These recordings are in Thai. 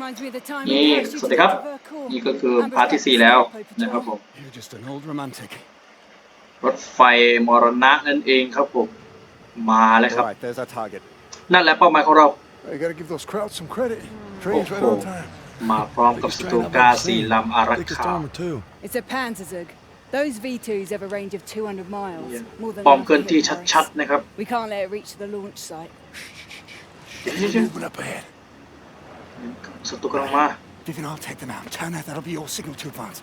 นี่ we parachuted สวัสดีครับ to Vercors. นี่ก็คือพาร์ทที่สี่แล้วนะครับผม You're just an old romantic. รถไฟมรณะนั่นเองครับผม มาแล้วครับ Alright, there's our target. นั่นแหละเป้าหมายของเรา You gotta give those crowds some credit. Oh, Train's right oh. on time. มาพร้อมกับสตูกาสี่ลำอารัก Thickest ขา armor too. It's a Panzerzug. Those V2s have a range of 200 miles. More than ป้อม enough เคลื่อน to ที่ hit Paris. ชัดๆนะครับ We can't let it reach the launch site. Vivian, I'll take them out. China, that'll be your signal to advance.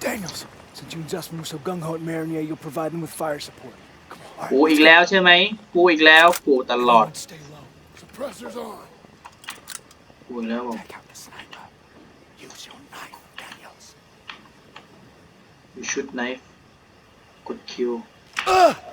Daniels, since you and Justin were so gung ho at Marinier, you'll provide them with fire support. Come on. กูอีกแล้วใช่ไหมกูอีกแล้วกูตลอด Everyone stay low. Suppressors on. กูอีกแล้วผม Take out the sniper. Use your knife, Daniels. you shoot knife กดคิว Daniels.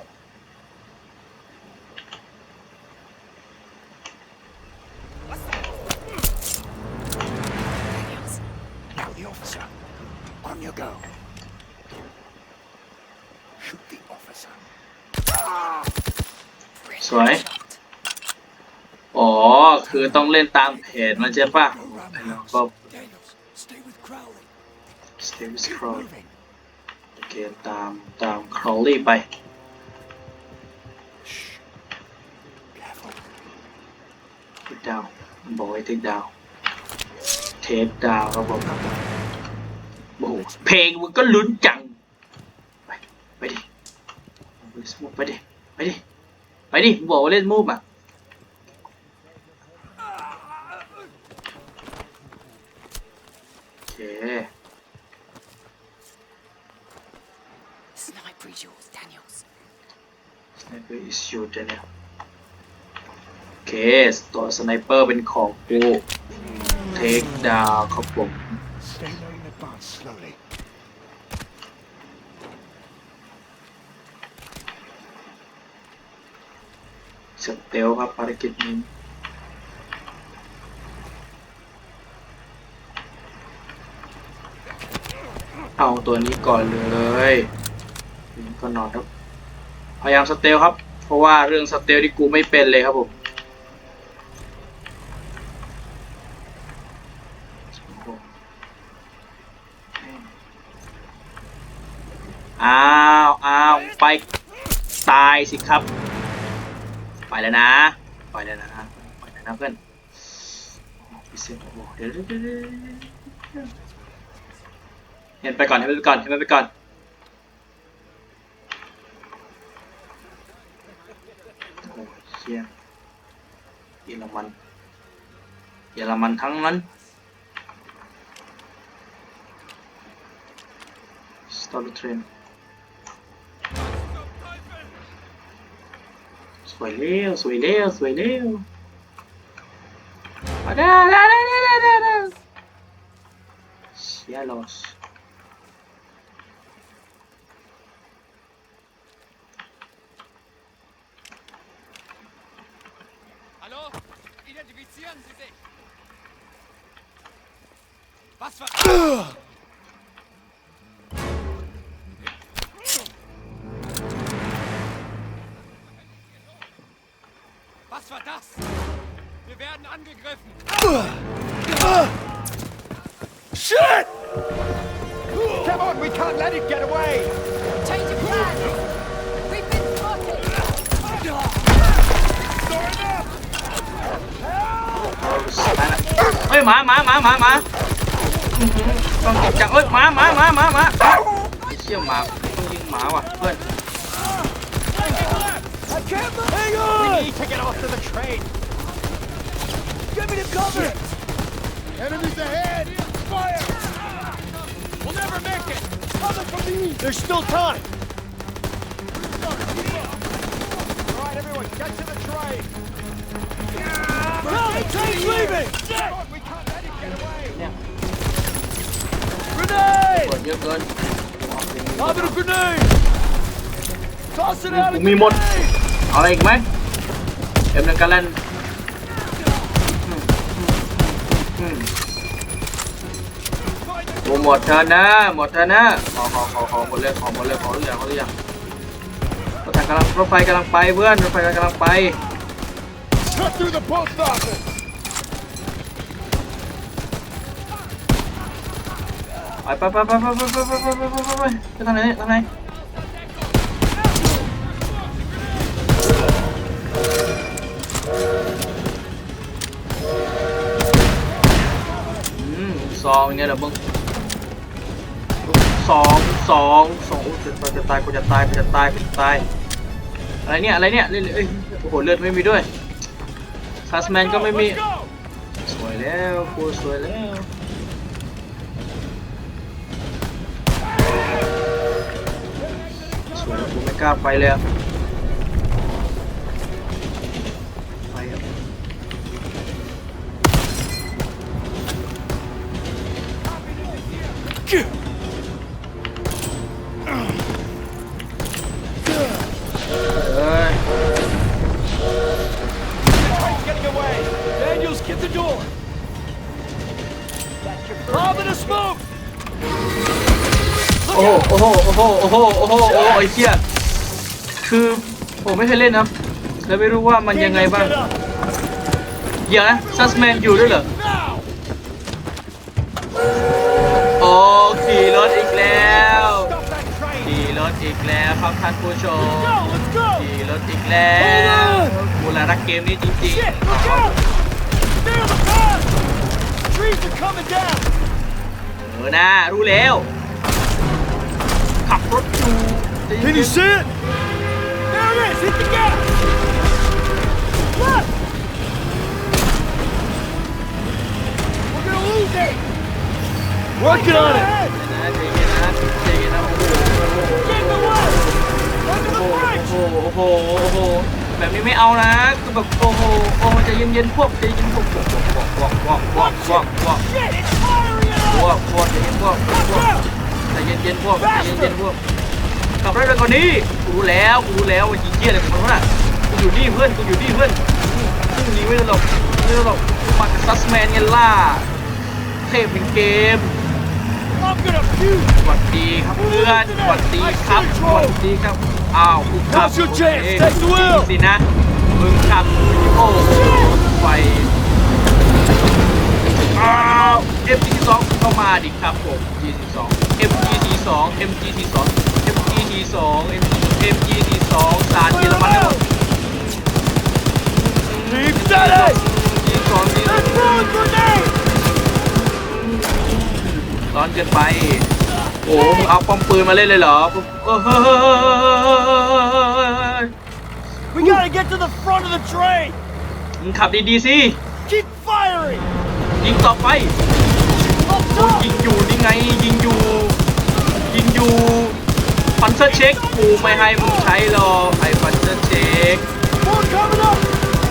สวย อ๋อ คือต้องเล่นตามแผนมันใช่ปะแล้วก็ Daniels, stay with Crowley. stay with Keep Crowley moving. โอเค ตาม ตาม Crowley ไป Shh. Careful. take down มันบอกให้ take down take down ครับผมโอ้โหเพลงมึงก็ลุ้นจัง ไป ไปดิไปดิ ไปดิ ไป ดิมึงบอกว่าเล่นมูฟอะโอเค Sniper is yours, Daniels. sniper is you Daniel โอเค ตัวสไนเปอร์เป็นของกู take down ครับผม Stay low and advance slowly. สเตลครับภารกิจนี้เอาตัวนี้ก่อนเลยนี่ก็นอนครับ พยายามสเตลครับ เพราะว่าเรื่องสเตลที่กูไม่เป็นเลยครับผมอ้าวอ้าวไปตายสิครับ ไปแล้วนะ ไปแล้วนะไปแล้วนะเพื่อนพิเศษโอ้โหเดี๋ยวเห็นไปก่อนเห็นไปก่อนเห็นไปก่อนโอ้เชี่ยเยอรมันเยอรมันทั้งนั้นสวยเร็วสวยเร็วสวยเร็ว มาได้ได้ได้ได้ได้ได้เชียร์ลอส Hallo? Identifizieren Sie sich! Was war... angegriffen! Shit! Come on, we can't let it get away! Change of plan! We've been spotted! เฮ้ยหมาหมาหมาหมาหมาอื้อหือต้องเก็บจังเอ้ยหมาหมาหมาหมาหมาไอ้เชี่ยหมาต้องยิงหมาว่ะเพื่อน Hang We on! need to get off to the train! Get me to cover! Enemies ahead! Fire! We'll never make it! Coming from the east! There's still time! Alright, everyone, get to the train! No, the train's leaving! Come on, we can't let it get away! Grenade! ปวดเยอะเกิน Lobbing a grenade! Toss it out กู a มีหมด กูหมดเธอนะหมดเธอนะขอขอขอขอหมดเลยขอหมดเลยขอทุกอย่างขอทุกอย่างรถถังกำลังรถไฟกำลังไปเพื่อนรถไฟกำลังไปไปไปไปไปไปไปไปไปไปไปไปไปทางไหนทางไหน องไงล่ะมึงสองสองสองจะจะตายกูจะตายกูจะตายกูจะตายอะไรเนี่ยอะไรเนี่ยเล่นเอ้ยโอ้โหเลือดไม่มีด้วยทัสแมนก็ไม่มีสวยแล้วกูสวยแล้วสวยแล้วกูไม่กล้าไปเลย โอ้โหโอ้โหโอ้โหโอ้โหโอ้โหโอ้โหไอ้เหี้ยคือผมไม่เคยเล่นนะเลยไม่รู้ว่ามันยังไงบ้างเดี๋ยวนะซัสแมนอยู่ด้วยเหรอโอ้ขี่รถอีกแล้วขี่รถอีกแล้วครับท่านผู้ชมขี่รถอีกแล้วกูละรักเกมนี้จริงๆ เออหนะรู้แล้ว ขับรถอยู่ใจเย็น Can you see it? There it is! Hit the gas! Left! We're gonna lose it! Working on it! นะใจเย็นนะใจเย็นนะโ Get in the way! Under อ้ the โห bridge! โอ้โห โอ้โห โอ้โห แบบนี้ไม่เอานะคือแบบโอ้โห โอ้โหใจเย็นๆพวกใจเย็นพวกบอกบอกบอกบอกบอกบอกบอก Shit, it's firing! พว us. กพวกใจเย็นพวกพวก Watch out. ใจเย็นๆพวกใจเย็นๆพวกขับรถไปก่อนนี้กูรู้แล้วกูรู้แล้วว่ายิงเยี่ยอะไรของมันวะน่ะกูอยู่นี่เพื่อนกูอยู่นี่เพื่อนกูหนีไม่ได้หรอกไม่ได้หรอกมากับซัสแมนไงล่ะเทพเป็นเกม I'm gonna fuse. สวัสดีครับเพื่อนสวัสดีครับสวัสดีครับอ้าวกูขับ Now's your chance. เอง Take the wheel. สินะมึงขับโอ้โหไฟอ้าว MG2 เข้ามาดิครับผม G12 MG42 MG42 MG42 MG42 สารเยอรมันทั้งหมด Leave steady. G2 Let's throw a grenade. ร้อนเกินไป โอ้โหมึงเอาป้อมปืนมาเล่นเลยเหรอเออเฮ้ย We gotta get to the front of the train. มึงขับดีๆสิ Keep firing. ยิงต่อไป Up โอ้ย top. ยิงอยู่นี่ไงยิงอยู่ ยิงอยู่ฟันเซอร์เช็คกูไม่ให้มึงใช้หรอกไอ้ฟันเซอร์เช็ค More coming up.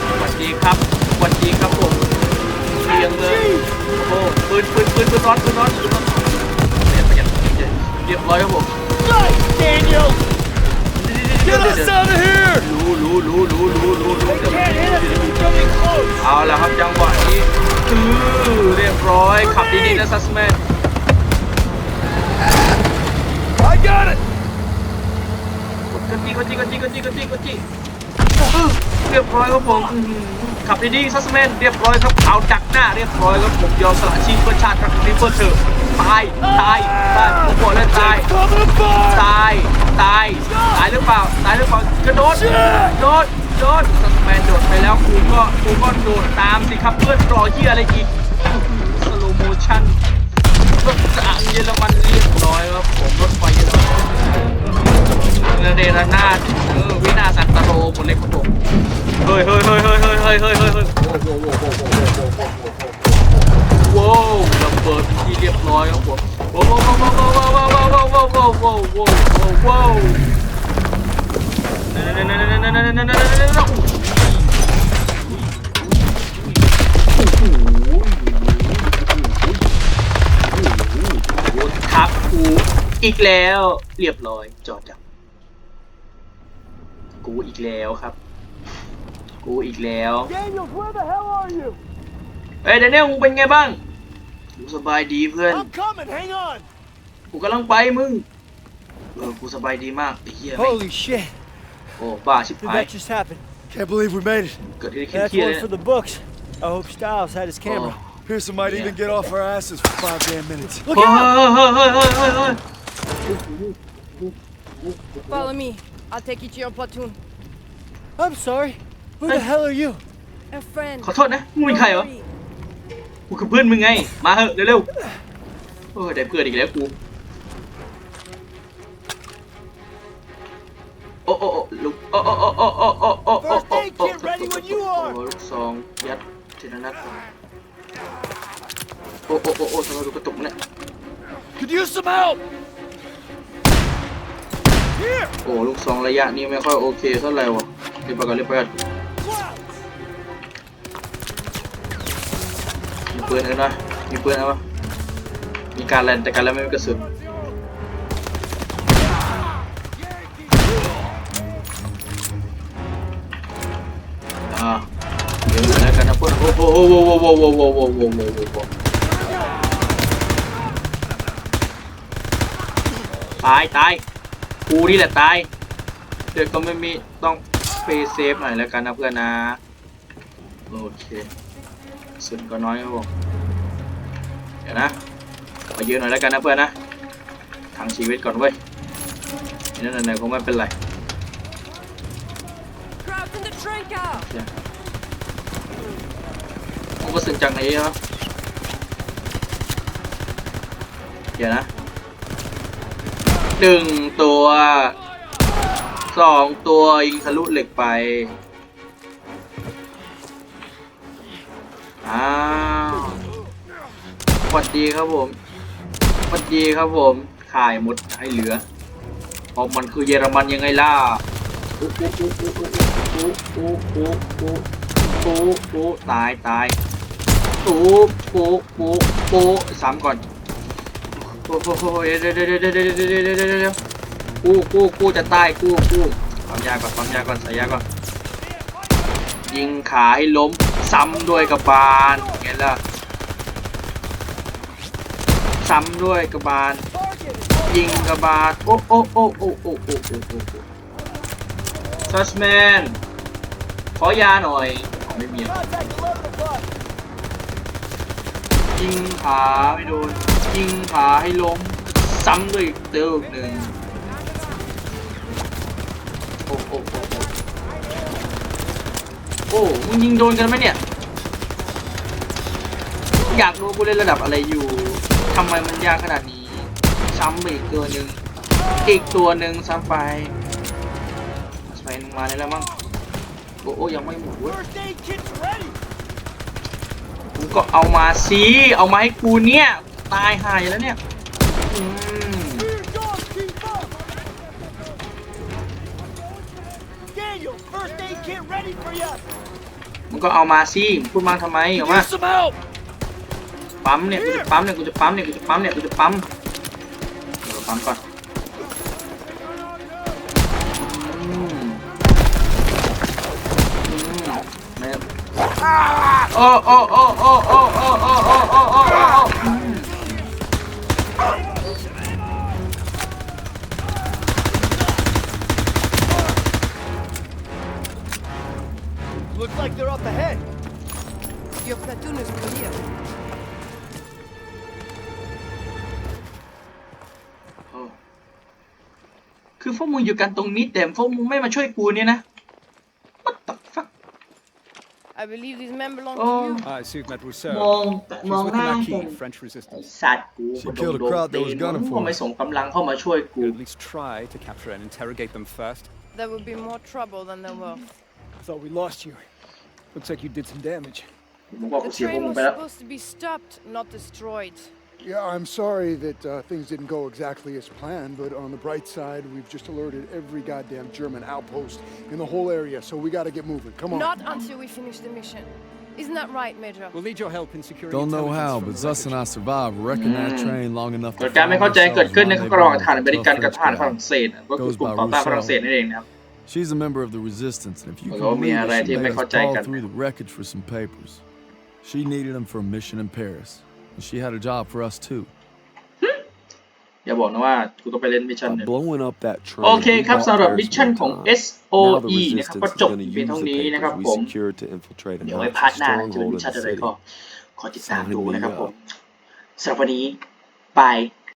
สวัสดีครับสวัสดีครับผมเรียงเลยโอ้โหปืนปืนปืนปืนร้อนปืนร้อนปืนร้อนเรียบเรียบเรียบร้อยครับผม Nice, Daniel. Get us out of here. รู้รู้รู้รู้รู้รู้รู้ They can't hit us if we coming close. เอาละครับจังหวะนี้คือเรียบร้อย ขับดีๆนะซัสแมน I got it. กดจีกดจีกดจีกดจีกดจีกดจีอื้อเรียบร้อยครับผมอื้อหือขับดีๆซัสแมนเรียบร้อยครับเอาดักหน้าเรียบร้อยครับผมยอมสละชีพเพื่อชาติครั้งนี้เพื่อเธอตายตายตายผมบอกเลยตาย Coming apart. ตายตายตายหรือเปล่าตายหรือเปล่ากระโดดโดดโดดซัสแมนโดดไปแล้วกูก็กูก็โดดตามสิครับเพื่อนรอเฮียอะไรอีกสโลโม ชั่นรถจางเยอรมันเรียบร้อยครับผมรถไฟเยอรมันระเดระนาดเออวินาสันตโรหมดเลยครับผมเฮ้ยเฮ้ยเฮ้ยเฮ้ยเฮ้ยเฮ้ยเฮ้ยเฮ้ยเฮ้ยโว้วระเบิดเป็นที่เรียบร้อยครับผมโว้วโว้วโว้วโว้วโว้วโว้วโว้วโว้วโว้วโว้วโว้วโว้วโว้วครับ อีกแล้วเรียบร้อยจอดจับกูอีกแล้วครับ กูอีกแล้ว Daniels, where the hell are you? เฮ้ยเดนเนลมึงเป็นไงบ้างกูสบายดีเพื่อน I'm coming. Hang on. กูกำลังไปมึงเออกูสบายดีมากไอ้เหี้ยแม่ง Holy shit. โอ้บ้าชิบ Did หาย that just happen? Can't believe we made it. เกิดที่ขึ้น That's เที่ย one เลย for the books. I hope Styles had his camera. โ Pearson might even get off our asses for five damn minutes. เฮ้ยเฮ้ยเฮ้ยเฮ้ยเฮ้ยเฮ้ยเฮ้ย Follow me. I'll take you to your platoon. I'm sorry. Who the hell are you? A friend. ขอโทษนะมึงเป็นใครเหรอ กูคือเพื่อนมึงไง มาเหอะเร็วๆโอ้ยได้เพื่อนอีกแล้วกู โอ้โอ้โอ้ลูกโอ้โอ้โอ้โอ้โอ้โอ้โอ้โอ้ First aid kit ready when you are โอ้ลูกซองยัดทีละนัดก่อนโอ้โอ้โอ้โอ้ทำไมกูกระตุกเนี่ย Could use some help. Here. โอ้ โอ้ลูกสองระยะนี้ไม่ค่อยโอเคเท่าไหร่วะรียบร้อยรียบร้อยมีปืนเอานะมีปืนเอาปมีการแลนแต่การแลนไม่มีกระสุนอ่าเดี๋ยวแล้วกันนะพวกโอ้โหโอ้โหโอ้โหโอ้โหโอ้โหโอ้โอ้ตายตาย กูนี่แหละตาย เดี๋ยวก็ไม่มีต้องเพย์เซฟหน่อยแล้วกันนะเพื่อนนะ โอเคสุดก็น้อยครับผมเดี๋ยวนะขอยืนหน่อยแล้วกันนะเพื่อนนะทางชีวิตก่อนเว้ยนี่นั่นไหนๆคงไม่เป็นไร Crowd in the train car. ผมก็สึกจากไหนครับเดี๋ยวนะ หนึ่งตัวสองตัวยิงทะลุเหล็กไป อ้าวสวัดดีครับผมสวัดดีครับผม ขายหมดให้เหลือเพอมันคือเยอรมันยังไงล่ะตายตายโอ้โอ้ปูปูปูสามก่อน โอ้โหเดี๋ยวเดี๋ยวเดี๋ยวเดี๋ยวเดี๋ยวเดี๋ยวเดี๋ยวเดี๋ยวเดี๋ยวกูกูกูจะตายกูกูปั๊มยาก่อนปั๊มยาก่อนใส่ยาก่อนยิงขาให้ล้มซ้ำด้วยกระบาลไงล่ะซ้ำด้วยกระบาลยิงกระบาลโอ้โอ้โอ้โอ้โอ้โอ้โอ้โอ้โอ้ซัสแมนขอยาหน่อยไม่มีอะ Contact the load of the bus. ยิงขาไม่โดน ยิงขาให้ล้ม ซ้ำด้วยอีกเติมหนึ่งโอ้โอ้โอ้โอ้มึงยิงโดนกันไหมเนี่ย อยากรู้กูเล่นระดับอะไรอยู่ทำไมมันยากขนาดนี้ ซ้ำไปอีกตัวหนึ่งอีกตัวหนึ่งซ้ำไปสไปนึงมาได้แล้วมั้งโอ้โอ้ยังไม่หมดเว้ย กูก็เอามาสิเอามาให้กูเนี่ย ตายหายแล้วเนี่ยอืม Here, dogs, keep up. Daniel, first aid kit ready for you. มึงก็เอามาสิมึงพูดมากทำไมเอามา Use some help. ปั๊มเนี่ยกูจะปั๊มเนี่ยกูจะปั๊มเนี่ยกูจะปั๊มเนี่ยกูจะปั๊มเดี๋ยวปั๊มก่อน โอ้โอ้โอ้โอ้โอ้โอ้โอ้โอ้โอ้โอ้โอ้โอ้คือพวกมึงอยู่กันตรงนี้แต่พวกมึงไม่มาช่วยกูเนี่ยนะ I believe these men belong Oh. to you. I see you've met Rousseau. มอง She's มอง with ห the น้า Maquis, French resistance. สัตว์กู She killed a crowd that was gunning for มึงไม่ส่งกำลังเข้ามาช่วยกู You at least try to capture and interrogate them first. There will be more trouble than there were. I thought we lost you. Looks like you did some damage. มึงบอก The กูเสียพวก train มึง was ไปแล้ว supposed to be stopped, not destroyed. Yeah, I'm sorry that uh, things didn't go exactly as planned, but on the bright side, we've just alerted every goddamn German outpost in the whole area, so we gotta get moving. Come on. Not until we finish the mission. Isn't that right, Major? We'll need your help in securing Don't know intelligence how, from but the Zus and I wreckage. survived wrecking that Mm. train long enough เกิ to ดการไม่เข้าใจ find เกิดขึ้นใน ourselves ระหว่าง one ทหารอเมริกัน tough กับทหาร French ฝ guy. รั่งเศสอะก็คือกลุ่ม Goes by ต่อต้านฝ Rousseau. รั่งเศสนั่นเองนะครับ She's a member of the resistance, and if you Well, can oh, believe man, it, I she think made they us call crawl Jacob. through the wreckage for some papers. She needed them for a mission in Paris, and She had a job for us too. อย่าบอกนะว่ากูต้องไปเล่นมิชชั่น By เนี่ย blowing up that train, โอเคครับ we สำหรับ got มิชชั่น Paris ของ one time. Now the SOE นะครับ resistance ก็ is จบ gonna เพียง use เท่า the นี้นะครับ papers ผ we ม secured to infiltrate a เดี๋ยวไว้ Nazi พาร์ทหน้าจะเป็น stronghold มิช in ชั่น the อะไร city. ก็ขอติดตามดูนะครับผมสำหรับวันนี้บาย